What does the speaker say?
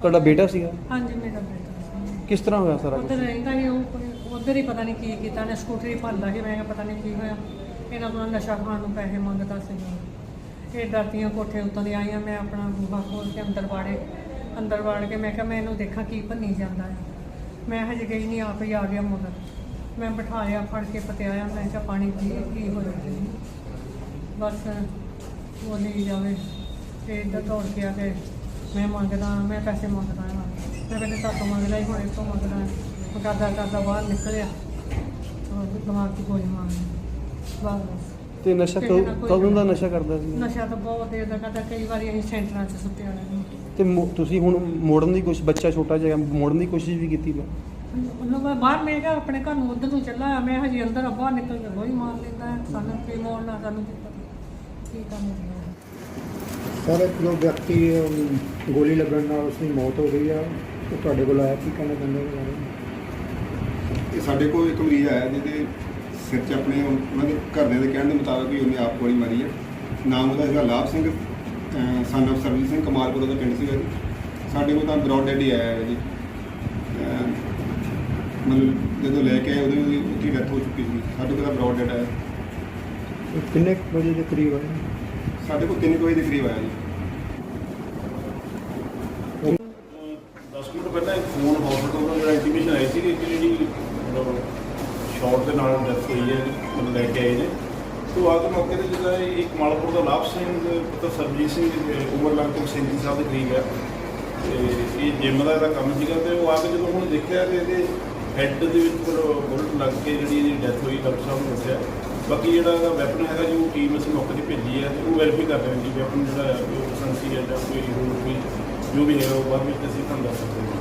ਤੁਹਾਡਾ ਬੇਟਾ ਸੀਗਾ? ਹਾਂਜੀ ਮੇਰਾ ਬੇਟਾ ਸੀ। ਕਿਸ ਤਰ੍ਹਾਂ ਹੋਇਆ ਸਾਰਾ ਉਧਰ ਕੁਝ ਰਹਿੰਦਾ ਸੀ ਉਹ ਉੱਧਰ ਹੀ ਪਤਾ ਨਹੀਂ ਕੀ ਕੀਤਾ ਨੇ ਸਕੂਟਰੀ ਭੰਦਾ ਸੀ ਮੈਂ ਕਿਹਾ ਪਤਾ ਨਹੀਂ ਕੀ ਹੋਇਆ। ਇਹਨਾਂ ਕੋਲ ਨਸ਼ਾ ਖਾਣ ਨੂੰ ਪੈਸੇ ਮੰਗਦਾ ਸੀਗਾ। ਇਹ ਡਰਦੀਆਂ ਕੋਠੇ ਉੱਤੋਂ ਦੀ ਆਈਆਂ ਮੈਂ ਆਪਣਾ ਬੂਹਾ ਖੋਲ ਕੇ ਅੰਦਰ ਵਾੜੇ ਅੰਦਰ ਵਾੜ ਕੇ ਮੈਂ ਕਿਹਾ ਮੈਂ ਇਹਨੂੰ ਦੇਖਾਂ ਕੀ ਭੰਨੀ ਜਾਂਦਾ ਹੈ ਮੈਂ ਹਜੇ ਗਈ ਨਹੀਂ ਆਪ ਹੀ ਆ ਗਿਆ ਮਗਰ ਮੈਂ ਬਿਠਾਇਆ ਫੜ ਕੇ ਪਤਿਆਇਆ ਮੈਂ ਕਿਹਾ ਪਾਣੀ ਪੀ ਕੀ ਹੋਇਆ ਜੀ? ਬਸ ਬੋਲੀ ਜਾਵੇ ਤੇ ਇੱਧਰ ਦੌੜ ਕੇ ਆ ਕੇ ਮੈਂ ਮੰਗਦਾ ਮੈਂ ਪੈਸੇ ਮੰਗਦਾ ਹਾਂ। ਮੈਂ ਕਹਿੰਦੇ ਸਾਤੋਂ ਮੰਗਦਾ ਹੀ ਹੁਣ ਇੱਥੋਂ ਮੰਗਦਾ। ਉਹ ਕਰਦਾ ਕਰਦਾ ਬਾਹਰ ਨਿਕਲਿਆ। ਉਹ ਦਿਮਾਗ 'ਚ ਗੋਲੀ ਮਾਰ। ਬਸ। ਤੇ ਨਸ਼ਾ ਕਿਸੇ ਨਾਲ ਕਦੋਂ ਕੋਈ ਕਦੋਂ ਦਾ ਨਸ਼ਾ ਕਰਦਾ ਸੀ? ਨਸ਼ਾ ਤਾਂ ਬਹੁਤ ਦੇਰ ਦਾ ਕਰਦਾ ਕਈ ਵਾਰੀ ਅਸੀਂ ਸੈਂਟਰਾਂ 'ਚ ਸੁੱਤੇ ਵਾਲੇ ਨੂੰ ਤੇ ਮੋ- ਤੁਸੀਂ ਹੁਣ ਮੋੜਨ ਦੀ ਕੋਸ਼ਿਸ਼ ਬੱਚਾ ਛੋਟਾ ਜਿਹਾ ਮੋੜਨ ਦੀ ਕੋਸ਼ਿਸ਼ ਵੀ ਕੀਤੀ ਵਾ ਉਹਨੂੰ ਮੈਂ ਬਾਹਰ ਮੈਂ ਕਿਹਾ ਆਪਣੇ ਘਰ ਨੂੰ ਉਧਰ ਨੂੰ ਚੱਲਾ ਮੈਂ ਹਜੇ ਅੰਦਰ ਆ, ਬਾਹਰ ਨਿਕਲ ਕੇ ਗੋਲੀ ਮਾਰ ਲੈਂਦਾ। ਹੈ। ਸਾਨੂੰ ਕੀ ਮੋੜਨਾ ਸਾਨੂੰ ਕੀ ਪਤਾ ਕੀ ਕੰਮ ਹੁੰਦਾ ਹੈ ਸਰ ਇੱਕ ਜੋ ਵਿਅਕਤੀ ਅਮ, ਗੋਲੀ ਲੱਗਣ ਨਾਲ ਉਸ ਦੀ ਮੌਤ ਹੋ ਗਈ ਆ ਉਹ ਤੁਹਾਡੇ ਕੋਲ ਆਇਆ ਕੀ ਕਹਿਣਾ ਚਾਹੁੰਦੇ ਹੋ ਇਹ ਸਾਡੇ ਕੋਲ ਇੱਕ ਮਰੀਜ਼ ਆਇਆ ਜਿਹਦੇ ਸਿਰ 'ਚ ਆਪਣੇ ਉਹਨਾਂ ਦੇ ਘਰਦਿਆਂ ਦੇ ਕਹਿਣ ਦੇ ਮੁਤਾਬਕ ਵੀ ਉਹਨੇ ਆਪ ਗੋਲੀ ਮਾਰੀ ਹੈ ਨਾਮ ਉਹਦਾ ਹੈਗਾ ਲਾਭ ਸਿੰਘ ਸਨ of ਸਰਜੀਤ ਸਿੰਘ ਕਮਾਲਪੁਰ ਦਾ ਪਿੰਡ ਸੀਗਾ ਜੀ। ਸਾਡੇ ਕੋਲ ਤਾਂ ਬਰੌਡ ਡੈਡ ਆਇਆ ਹੈ ਜੀ। ਅਹ, ਮਤਲਬ ਜਦੋਂ ਲੈ ਕੇ ਆਏ ਉਹਦੀ ਉਹਦੀ ਉੱਥੇ ਡੈਥ ਹੋ ਚੁੱਕੀ ਸੀ। ਸਾਡੇ ਕੋਲ ਤਾਂ ਬਰੌਡ ਡੈਡ ਆਇਆ। ਕਿੰਨੇ ਕੁ ਵਜੇ ਦੇ ਕਰੀਬ ਆਇਆ? ਸਾਡੇ ਕੋਲ 3 ਵਜੇ ਦੇ ਕਰੀਬ ਆਇਆ ਜੀ 10 ਮਿੰਟ ਪਹਿਲਾਂ ਇੱਕ ਫੋਨ ਹਸਪੀਟਲ ਤੋਂ ਆਈ ਸੀ ਕਿ ਜਿਹੜੀ, ਮਤਲਬ ਸ਼ਾਰਟ ਦੇ ਨਾਲ ਡੈਥ ਹੋਈ ਹੈ ਮਤਲਬ ਲੈ ਕੇ ਆਏ ਨੇ। ਤੋਂ ਆ ਕੇ ਮੌਕੇ ਤੇ ਜਿਹੜਾ ਇਹ ਇੱਕ ਮਾਲਪੁਰ ਦਾ ਲਾਭ ਸਿੰਘ, ਪੁੱਤਰ ਸਰਜੀਤ ਸਿੰਘ ਦੇ ਉਮਰ ਲਗਭਗ 37 ਸਾਹਿਬ ਦੇ ਕਰੀਬ ਹੈ। ਤੇ ਇਹ ਜਿੰਮ ਦਾ ਇਹਦਾ ਕੰਮ ਸੀਗਾ ਤੇ ਉਹ ਆ ਕੇ ਜਦੋਂ ਹੁਣ ਦੇਖਿਆ ਤੇ ਇਹਦੇ ਹੈੱਡ ਦੇ ਵਿੱਚ ਬੁਲਟ ਲੱਗ ਕੇ ਜਿਹੜੀ ਇਹਦੀ ਡੈਥ ਹੋਈ, ਡਾਕਟਰ ਸਾਹਿਬ ਨੇ ਦੱਸਿਆ। ਬਾਕੀ ਜਿਹੜਾ ਇਹਦਾ ਵੈਪਨ ਹੈਗਾ, ਜੀ ਉਹ ਟੀਮ ਅਸੀਂ ਮੌਕੇ ਤੇ ਭੇਜੀ ਹੈ ਤੇ ਉਹ ਵੈਰੀਫਾਈ ਕਰ ਰਹੇ ਹਾਂ ਜੀ ਵੈਪਨ ਜਿਹੜਾ ਹੈ ਉਹ ਸੰਸੀ ਹੈ ਜਾਂ ਕੋਈ ਹੋਰ ਵੀ, ਜੋ ਵੀ ਹੈਗਾ, ਉਹ ਬਾਅਦ ਵਿੱਚ ਅਸੀਂ ਤੁਹਾਨੂੰ ਦੱਸ ਸਕਦੇ ਹਾਂ।